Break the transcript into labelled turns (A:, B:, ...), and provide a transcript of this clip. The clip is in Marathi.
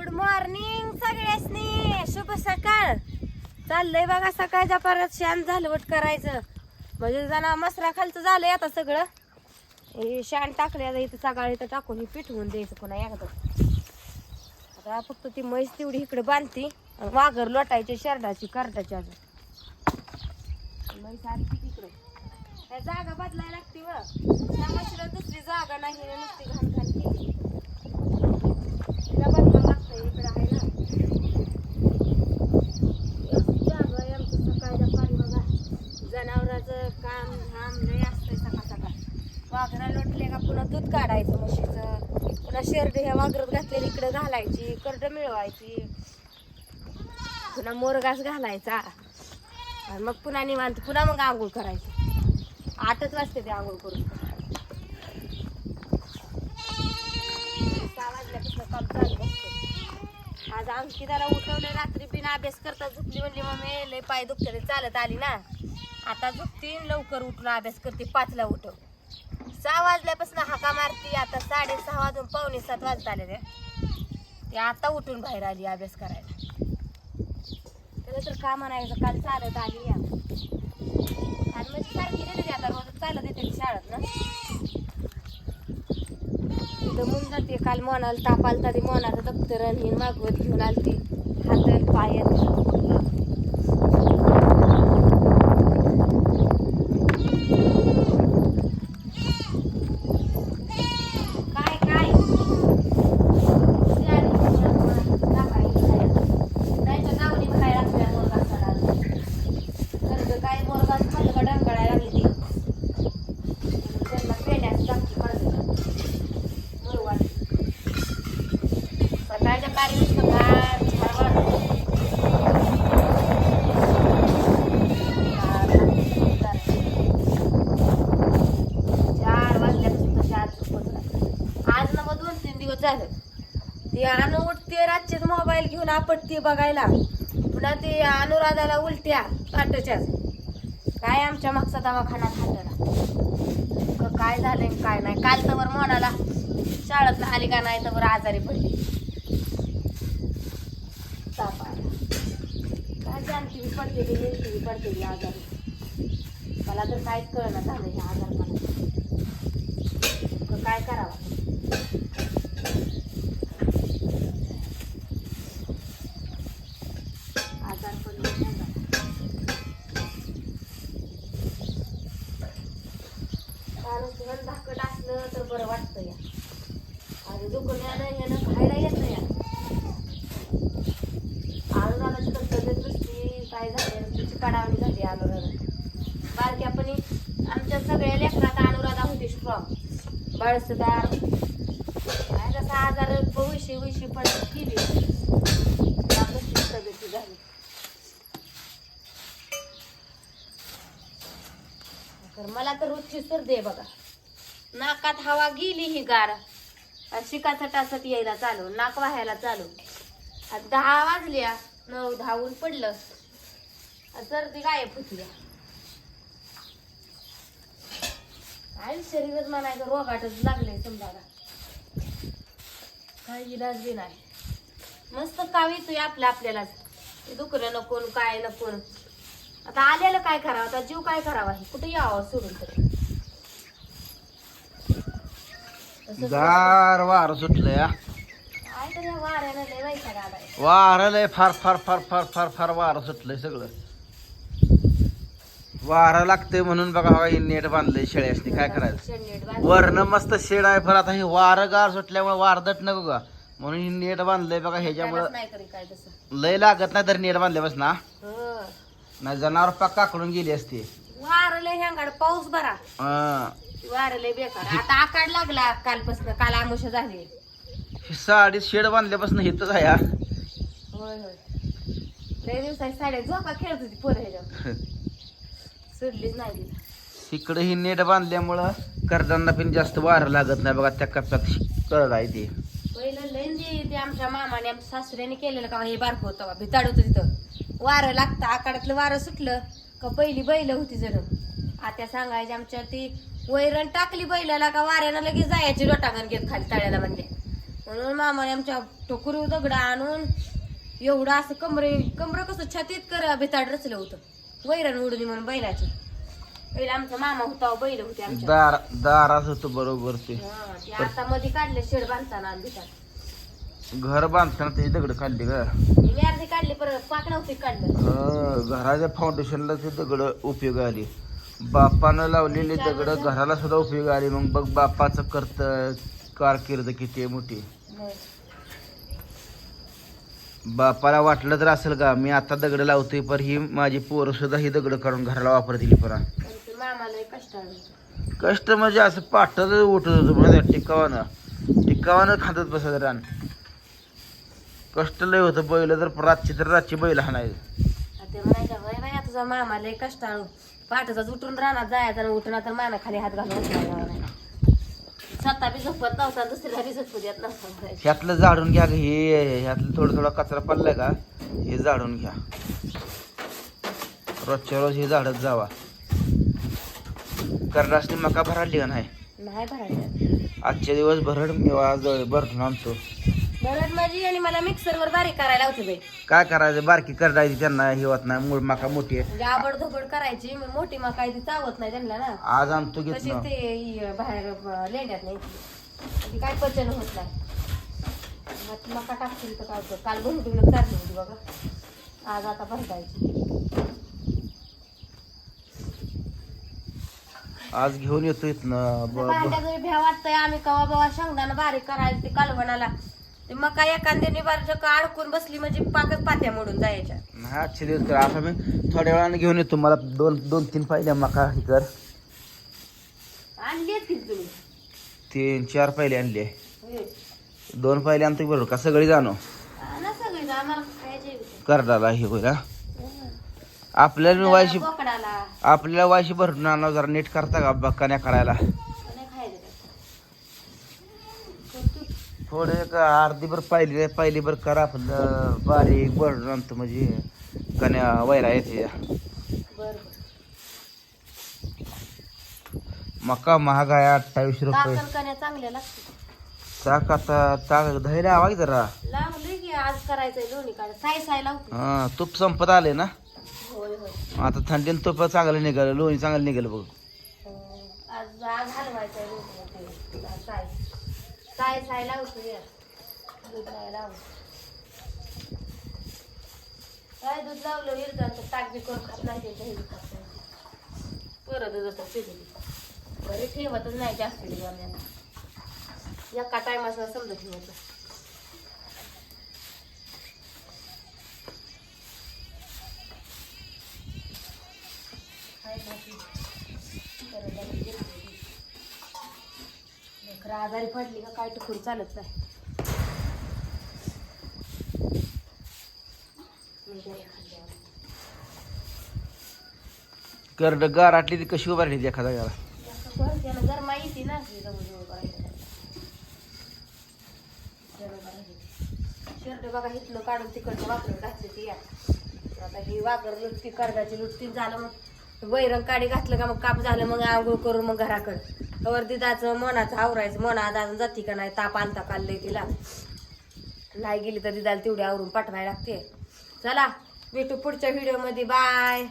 A: Good morning सगळ्यासनी. शुभ सकाळ. चाललंय बघा सकाळच्या परत शांत झालवट करायचं. म्हणजे जाणार मसरा खालचं झालंय आता सगळं. हे शान टाकल्या आता इथं सकाळी इथं टाकून हे पिठवून द्यायचं पुन्हा एकदा. आता फक्त ती म्हैस तेवढी इकडे बांधती. वाघर लोटायची शर्टाची करटाची अजून. म्हैस आली तिकडे. त्या जागा बदलायला लागते व. त्या म्हशीला दुसरी जागा नाही नुसती घाण घाण केली तिला बदलावं लागतं इकडे आहे ना जागा आहे आमचं सकाळच्या पाणी बघा जनावराचं काम धाम लय असतंय सकाळ सकाळ. वाघरा लोटले का पुन्हा दूध काढायचं म्हशीचं. पुन्हा शेरड ह्या वाघरात घातलेली इकडं घालायची करड मिळवायची. पुन्हा मोरगास घालायचा. आणि मग पुन्हा निवांत पुन्हा मग आंघोळ करायची. आठच वाजते ते आंघोळ करून. सहा वाजल्यापासून काम चालू असतं. आज अंकिताला उठवलं रात्री बिना अभ्यास करता झुकली म्हणली मम्मी लय पाय दुखते चालत आली ना. आता झुकती लवकर उठून अभ्यास करते पाचला उठव. सहा वाजल्यापासून हाका मारती आता साडेसहा वाजून पावणे सात वाजत आले ते ती आता उठून बाहेर आली अभ्यास करायला. त्याला तर का म्हणायचं काल चालत आली या. आणि म्हणजे सारखी देते ती आता रोज चालत येते ती शाळेत ना ते काल मोनाला ताप आलता ते मोनाचं दप्तर आणि मागवत घेऊन आलती. हात पायात काय काय नाही नावनी खायला लागल्या मोरगासाला कर्ज काय मोरगास खाल्लं का डंगळायला लागली ती त्यांना पेण्यास टाकी पडत मुरवाड सकाळच्या पारी सकाळ झाड चार वाजल्यापासून तशी आज झोपत नाही. आज ना मग दोन तीन दिवस झाले ती अनु उठते रातचेच मोबाईल घेऊन आपटते बघायला पुन्हा ती अनुराधाला उलट्या काटच्याच काय आमच्या मागचा दवाखान्यात हातला काय झालंय काय नाही? काल तर म्हणाला शाळेत आली का नाही तर आजारी पडली. ताप आला. काय जानकी पडते ती नेमकी पडते ती आजारी मला तर काहीच कळलं झालं ह्या आजार मग काय करावं आजार पडले नाही माणूस पण धाकट असलं तर बरं वाटतं या आणि दुखण्यानं ह्यानं खायला येत नाही या अनुराधाची तर तब्येत नुसती काय झाली तिची पडावणी झाली अनुराधा बारक्यापणी आमच्या सगळ्या लेकरात अनुराधा होती स्ट्रॉंग बळसदार काय जसा आजार विशी विशी पडत केली. प्रगती झाली. तर मला तर रोजची सर्दी आहे बघा. नाकात हवा गेली ही गार. शिका शिकाचा टासत यायला चालू नाक वाहायला चालू. आता दहा वाजल्या नऊ धावून पडलं. सर्दी गायब होती. काय शरीरच म्हणायचं रोगाटच लागले समजा काही इलाज बी नाही. मस्त काव येतोय आपल्या आपल्यालाच. ते दुखणं नको काय नको. आता आलेलं काय करावं? आता जीव काय करावा? हे कुठे यावं सोडून तरी?
B: गार वार सुटलंय.
A: काय तर या वाऱ्यानं लय.
B: वारं लय फार फार फार फार फार फार वारं सुटलंय सगळं. वारं लागतंय म्हणून बघा बघा हे नेट बांधलंय शेळ्यासनी. काय करायचं. वरनं मस्त शेड आहे पण आता हे वारं गार सुटल्यामुळे वारदट नको का म्हणून हे नेट बांधलंय बघा ह्याच्यामुळं लय लागत नाही तर नेट बांधल्यापासून ना.
A: हं.
B: नाही जनावर पाक काकडून गेली असती.
A: वारं लय ह्यांगाड पाऊस बरा.
B: हं.
A: वारं लय बेकार. आता आकाड लागला कालपासून काल आमुष झाली.
B: ही साडी शेड बांधल्यापासून हिथच आहे हा.
A: होय होय. लय दिवसाची साड्या झोका खेळत होती पोरं ह्याच्यावर. सोडलीच नाही तिला
B: इकडे ही नेट बांधल्यामुळं कर्जांना पण जास्त वारं लागत नाही बघा त्या कप्प्यात. कळलं आहे ते.
A: पहिलं लेंदी ते आमच्या मामाने आमच्या सासऱ्याने केलेलं का हे बारक होतं भिताड तिथं. वारं लागतं आकाडातलं वारं सुटलं का पहिली बैल होती जण. सांगायची आमच्या ती वैरण टाकली बैलाला का वाऱ्यानं लगेच जायची लोटांगण घेत खाली तळ्याला म्हणले. म्हणून मामाने आमच्या टोकरी दगड आणून एवढं असं कमरे कमरं कसं छातीत कर बेताड रचलं होतं. वैरण उडली म्हणून बैलाची. पहिला आमचा मामा होता बैल होते आमच्या.
B: दार होतं बरोबर ते.
A: हा, ते आता मध्ये काढले शेड बांधताना आणि
B: घर बांधताना त्याची दगड काढली का
A: मी अर्धी काढली परत पाक नव्हती काढलं.
B: हं, घराच्या फाउंडेशनला ते दगड उपयोग आली. बापानं लावलेली दगड घराला सुद्धा उपयोग आली. मग बघ बापाचं करत कारकीर्द किती मोठी. बापाला वाटलं तर असेल का? मी आता दगड लावतोय पण ही माझी पोरं सुद्धा ही दगड काढून घराला पण
A: ते मामाला कष्ट
B: कष्ट म्हणजे असं पाठच उठत होतं म्हणजे टिकावानं. टिकावानं खातच बसायचं रान. कष्ट लय होतं बैल तर रातची तर रातची बैल हाणायचं
A: मामा लय कष्टाळू पाठचा उठून रानात जायचा उठून आता माना खाली हात घालून. स्वतः बी झोपत नव्हता दुसऱ्याला बी झोपू देत नव्हता म्हणायचं.
B: ह्यातलं झाडून घ्या ग हे ह्यातलं थोडं थोडा कचरा पडलाय का हे झाडून घ्या. रोजच्या रोज हे झाडत जावा. कर्रासनी मका भराली का नाही?
A: नाही
B: आजच्या दिवस भरड मी आज भरून आणतो
A: माझी आणि मला मिक्सरवर बारीक करायला होते बाई.
B: काय करायचं? बारकी करडायची त्यांना हे होत नाही मूळ मका मोठी आहे.
A: म्हणजे आबड धोबड करायची मग मोठी मग काही ती चावत नाही त्यांना ना.
B: आज आणतो घेत
A: तशी ते इ- बाहेर अ, लेंड्यात नाही. ती काय पचन होत नाही. मग ती मका टाकतील तर काय होतं? काल भरून चालली होती बघा. आज आता भरतायची
B: आज घेऊन येतो इथनं. ब- ब-
A: भांड्या जरी भ्या वाटतंय. आम्ही कवा बाबा शेंगदाणा बारीक करायचं ते कालवणाला. ते मका एखाद्याने बारीक अडकून बसली म्हणजे पाकच पात्या मोडून जायच्या.
B: आजचे दिवस कर आता मी थोड्या वेळाने घेऊन येतो. मला दोन दोन तीन पाहिल्या मका हे कर
A: आणली तुम्ही?
B: तीन चार पाहिले आणले.
A: होय.
B: दोन पाहिले आणतो बरोबर का? सगळी जाणो.
A: आणा सगळी आम्हाला खायचे
B: करडाला हे होईल हा. आपल्याला वायशी
A: बोकडाला.
B: आपल्याला वायशी भरून आणा जरा नीट करता का? बक्कान्या करायला
A: नाही खायचं करतो.
B: थोडे एक अर्धी भर पाहिली पाहिली भर करा आपलं बारीक भरून आणतो म्हणजे कन्या वैरा येते. मका महाग आहे अठ्ठावीस रुपये.
A: चांगल्या
B: ताक आता ताक दही लावा की जरा.
A: लावले की आज करायचंय लोणी काढ साय साय लावते.
B: हा तूप संपत आले ना?
A: होय होय.
B: आता थंडीन तूप चांगलं निघालं लोणी चांगलं निघालं बघ.
A: अं, आज आज हलवायचंय साय साय लावतो या दूध नाही लावू काय दूध लावलं? विरजांचं ताक बी करून खात नाही ते दही खात नाही. परत जसं पिढी घरी ठेवतच नाही जास्त दिवस एका टायमाचं समजा ठेवायचं आजारी पडली का काय टुकूर चालत नाही. खाल्ल्यावर.
B: करड गाराटली ती कशी उभारली ती
A: त्यानं गरमा येते ना. शर्ट बघा इथलं काढून तिकडचं वापरून घातली ती या. आता ही वाकर लुटती कर्जाची लुटती झालं मग. वैरण काडी घातलं का मग काप झालं मग आंघोळ करून मग घराकडं. कवर दिदाचं मनाचं आवरायचं. मना अजून जाती का नाही? ताप आलता काढलंय तिला. नाही गेली तर दिदाला तेवढी आवरून पाठवायला लागते. चला भेटू पुढच्या व्हिडिओमध्ये बाय